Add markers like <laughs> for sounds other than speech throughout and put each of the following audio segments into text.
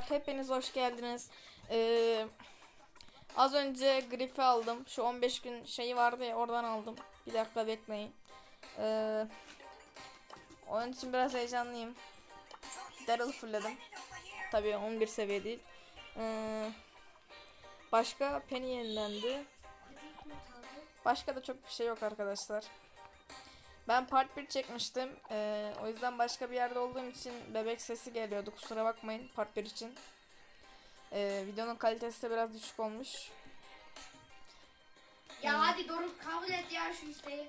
Hepiniz hoş geldiniz. Ee, az önce grifi aldım. Şu 15 gün şeyi vardı ya oradan aldım. Bir dakika bekleyin. Ee, onun için biraz heyecanlıyım. Daryl fullledim. Tabii 11 seviye değil. Ee, başka Penny yenilendi. Başka da çok bir şey yok arkadaşlar. Ben part 1 çekmiştim. Ee, o yüzden başka bir yerde olduğum için bebek sesi geliyordu. Kusura bakmayın part 1 için. Ee, videonun kalitesi de biraz düşük olmuş. Ya hadi Doruk kabul et ya şu isteği.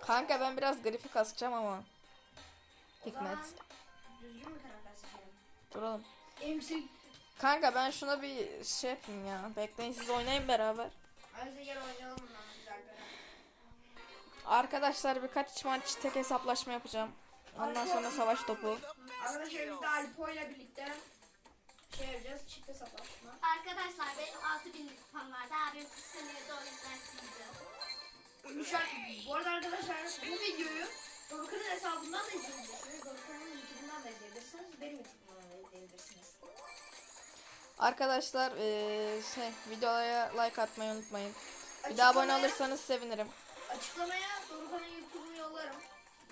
Kanka ben biraz grafik kasacağım ama. O Hikmet. Düzgün mü? Duralım. Yüksek. Kanka ben şuna bir şey yapayım ya. Bekleyin siz oynayın beraber. Hadi gel oynayalım. Arkadaşlar birkaç maç tek hesaplaşma yapacağım. Ondan sonra savaş topu. Arkadaşlar biz de Alpo ile birlikte şey yapacağız çift hesaplaşma. Arkadaşlar benim 6000 kupam vardı. Abim kıskanıyordu o yüzden sildim. Müşak, bu arada arkadaşlar bu videoyu Doruk'un hesabından da izleyebilirsiniz. Doruk'un YouTube'undan da izleyebilirsiniz. Benim YouTube'umdan da izleyebilirsiniz. Arkadaşlar eee, şey videoya like atmayı unutmayın. Bir daha abone olursanız sevinirim. Açıklamaya Doruk'un YouTube'unu yollarım.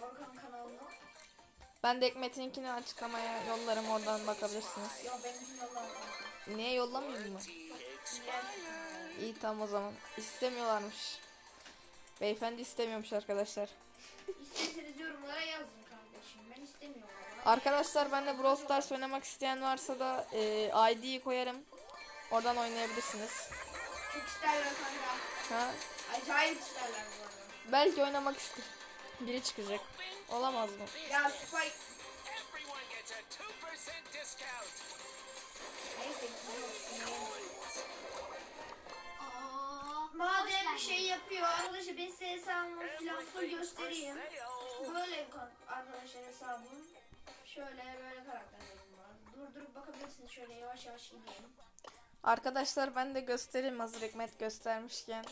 Doruk'un kanalını. Ben de Ekmet'inkini açıklamaya yollarım oradan bakabilirsiniz. Yok benimkini yollarım. Niye yollamayayım mı? İyi tamam o zaman. İstemiyorlarmış. Beyefendi istemiyormuş arkadaşlar. İsterseniz yorumlara yazın kardeşim. Ben istemiyorum. Arkadaşlar ben de Brawl Stars oynamak isteyen varsa da e, ID'yi koyarım. Oradan oynayabilirsiniz. Çok isterler kanka. Ha? Acayip isterler bu arada. Belki oynamak ister. Biri çıkacak. Olamaz mı? Ya Spike Everyone gets a 2% discount. neyse. Aa, Madem bir şey yapıyor arkadaşlar ben size hesabımı filan full göstereyim. Böyle ka- arkadaşlar hesabım. Şöyle böyle karakterlerim var. Durdurup bakabilirsiniz şöyle yavaş yavaş gideyim. Arkadaşlar ben de göstereyim hazır Hikmet göstermişken.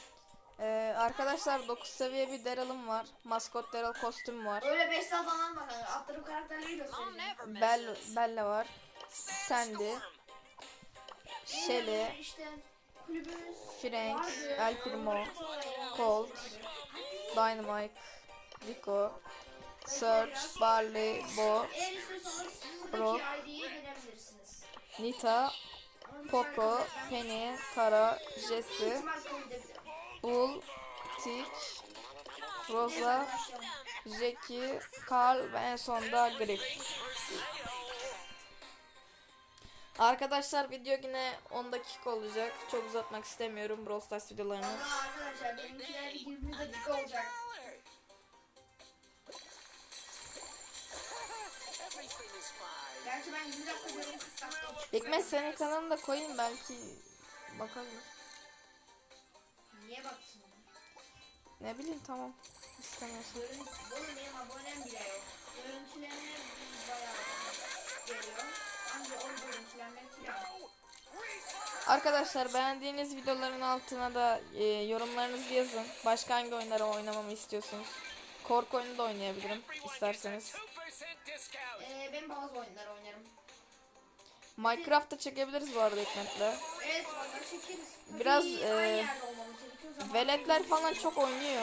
Ee, arkadaşlar 9 seviye bir Daryl'ım var. Maskot Daryl kostüm var. Öyle 5 saat falan bak. Attırıp karakterleri göstereceğim. Bell, Bella var. Sandy. Shelly. İşte kulübümüz Frank. El Primo, Colt, Dynamite, Rico, Search, Barley, Bo, Eğer istiyorsanız Bro. buradaki ID'ye gelebilirsiniz. Nita, Poco, Penny, Tara, Jesse. Bull, Tick, Rosa. Jackie, Carl ve en sonda Griff. Arkadaşlar video yine 10 dakika olacak. Çok uzatmak istemiyorum Brawl Stars videolarını. Ama arkadaşlar benimkiler 20 dakika olacak. Gerçi ben 20 dakika diyorum 40 dakika. Hikmet senin kanalını da koyayım belki bakalım. Ne bileyim tamam. İstemiyorsun. Benim abonem bile yok. Görüntülenme bayağı geliyor. Anca o görüntülenme. Arkadaşlar beğendiğiniz videoların altına da e, yorumlarınızı yazın. Başka hangi oyunları oynamamı istiyorsunuz? Korku oyunu da oynayabilirim isterseniz. 2% discount. Ee, ben bazı oyunlar oynarım. Minecraft'ta çekebiliriz bu arada Hikmet'le. Evet valla çekeriz. Biraz, e, Veletler falan çok oynuyor.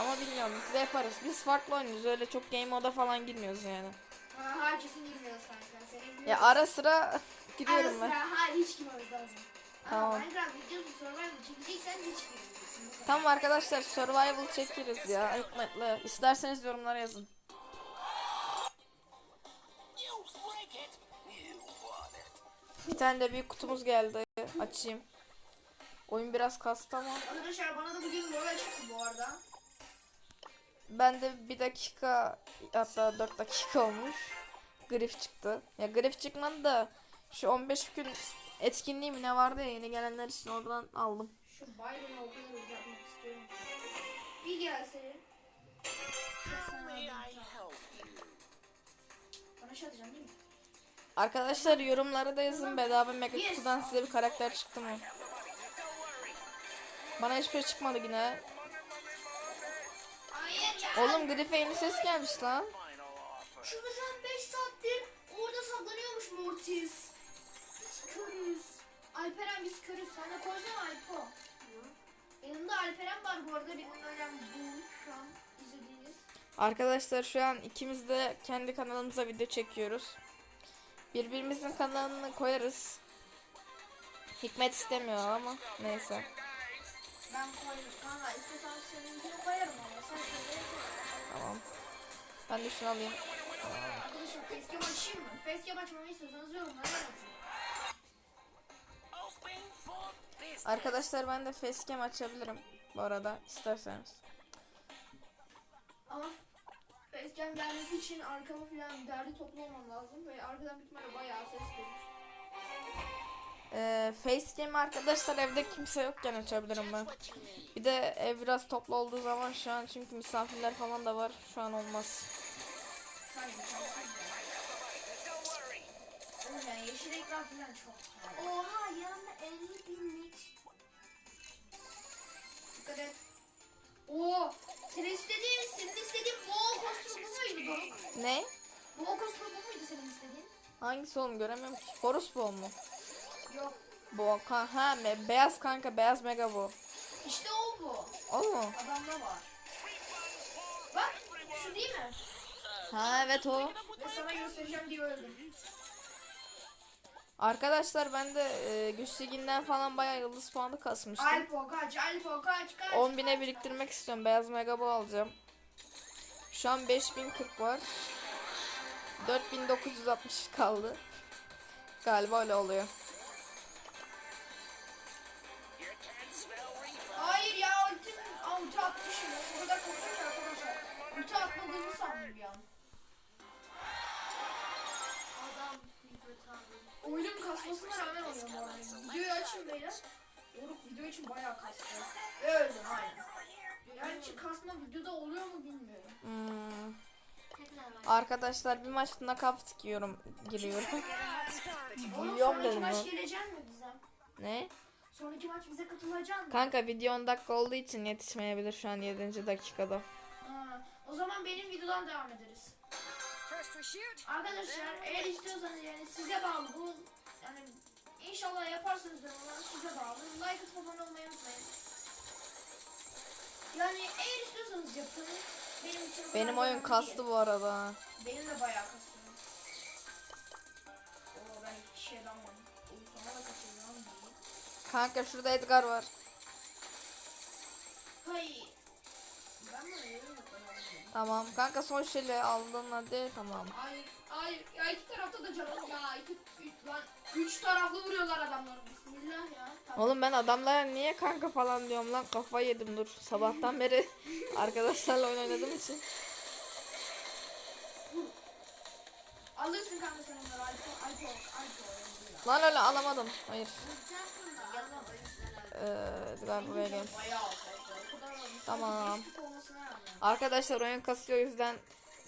Ama bilmiyorum size yaparız. Biz farklı oynuyoruz öyle çok game moda falan girmiyoruz yani. Ha, herkesin girmiyoruz kanka. Senin. Ya ara sıra <laughs> giriyorum ben. Ara sıra hayır hiç girmemiz lazım. Tamam. Ama Minecraft videosu survival çekeceksen hiç girmeyeceksin. Tamam arkadaşlar survival çekeriz ya Hikmet'le. İsterseniz yorumlara yazın. Bir tane de büyük kutumuz geldi. Açayım. Oyun biraz kastı ama. Arkadaşlar bana da bugün böyle çıktı bu arada. Ben de bir dakika hatta 4 dakika olmuş. Grif çıktı. Ya grif çıkmadı da şu 15 gün etkinliği mi ne vardı ya yeni gelenler için oradan aldım. Şu Biden'ı o kadar uzatmak istiyorum. Bir gelse. Arkadaşlar yorumlara da yazın bedava mega kutudan size bir karakter çıktı mı? Bana hiçbir şey çıkmadı yine. Oğlum Grif'e yeni ses gelmiş lan. Şuradan 5 saattir orada saklanıyormuş Mortis. körüz. Alperen biz körüz. Sen de koysana Alpo. Yanımda Alperen var bu arada. Benim önem bu şu an izlediğiniz. Arkadaşlar şu an ikimiz de kendi kanalımıza video çekiyoruz. Birbirimizin kanalını koyarız. Hikmet istemiyor ama neyse. Ben koyarım. Kanka istesen seninkini koyarım ama sen. Tamam. Ben de şunu alayım. Arkadaşlar facecam açayım mı? Facecam açmamı istiyorsanız yorumlara yazın. Arkadaşlar ben de facecam açabilirim bu arada isterseniz. Ama facecam gelmesi için arkamı falan derli toplu olmam lazım. Ve arkadan bitmeye bayağı ses gelir. Ee, facecam arkadaşlar evde kimse yokken açabilirim ben. Bir de ev biraz toplu olduğu zaman şu an çünkü misafirler falan da var. Şu an olmaz. Yani yeşil ekran falan çok. Oha yanında 50 binlik. Dikkat et. Oo, senin istediğin, senin istediğin boğa kostümü bu muydu Doruk? Ne? Boğa kostümü bu muydu senin istediğin? Hangisi oğlum göremiyorum ki. Horus bu mu? Yok. Bu kan ha me- beyaz kanka beyaz mega bu. İşte o bu. O mu? Adamda var. Bak, şu değil mi? Ha evet o. Ve sana göstereceğim diye öldüm. Arkadaşlar ben de e, güç liginden falan bayağı yıldız puanı kasmıştım. Alpo kaç, Alpo kaç, kaç. 10.000'e biriktirmek istiyorum. Beyaz mega bu alacağım. Şu an 5040 var. 4960 kaldı. Galiba öyle oluyor. Hayır ya, ulti, Aa, ulti atmışım. O kadar arkadaşlar. Ulti atmadığımı sandım bir an. İçin bayağı kastı. Ve öldüm aynen. Gerçi kasma videoda oluyor mu bilmiyorum. Hmm. Arkadaşlar bir maç nakavt giyiyorum, giriyorum. Sonraki dedim maç gelecek mi bize? Ne? Sonraki maç bize katılacaksın mı? Kanka video 10 dakika olduğu için yetişmeyebilir şu an 7. dakikada. Ha, o zaman benim videodan devam ederiz. Arkadaşlar eğer istiyorsanız yani size bağlı bu yani inşallah yaparsınız ben onu size bağlı. Like atıp abone olmayı unutmayın. Yani eğer istiyorsanız yapın. Benim için Benim oyun kastı bu arada. Benim de bayağı kastı. Oo ben sana da kaçırıyorum. Kanka şurada Edgar var. Hay. Ben mi öyle mi Tamam. Kanka son şeyle aldın hadi. Tamam. Hayır, hayır. Ya iki tarafta da canım ya. İki, üç, lan, üç taraflı vuruyorlar adamlar. Bismillah ya. Tamam. Oğlum ben adamlara niye kanka falan diyorum lan kafayı yedim dur. Sabahtan <laughs> beri arkadaşlarla oyun oynadığım için. Alırsın kanka sen onları. Alpo, Alpo, Alpo. Lan öyle alamadım. Hayır. Yanına Ee, Edgar buraya gel. Bayağı fazla. O kadar var. Tamam. Arkadaşlar oyun kasıyor o yüzden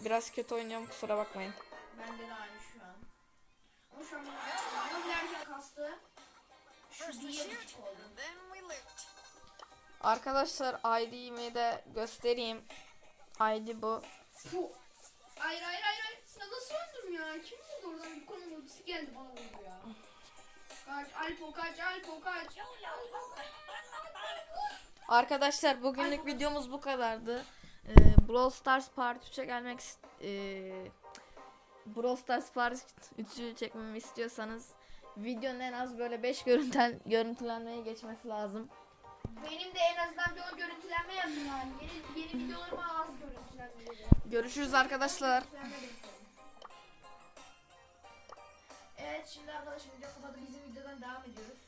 biraz kötü oynuyorum kusura bakmayın. Bende de aynı şu an. Ama şu an bilerken kastı. Şu diye. Arkadaşlar ID'mi de göstereyim. ID bu. Fu. Hayır hayır hayır. Ya nasıl öldüm ya? Kim vurdu oradan? Bir konu geldi bana vurdu ya. Kaç Alpo kaç Alpo kaç. Arkadaşlar bugünlük videomuz bu kadardı. Ee, Brawl Stars Part 3'e gelmek ee, Brawl Stars Part 3'ü çekmemi istiyorsanız videonun en az böyle 5 görüntülen görüntülenmeye geçmesi lazım. Benim de en azından bir o görüntülenme yapayım yani. Yeni, yeni videolarıma az görüntülenmeleri. Görüşürüz arkadaşlar. Evet şimdi arkadaşlar video kapadı bizim videodan devam ediyoruz.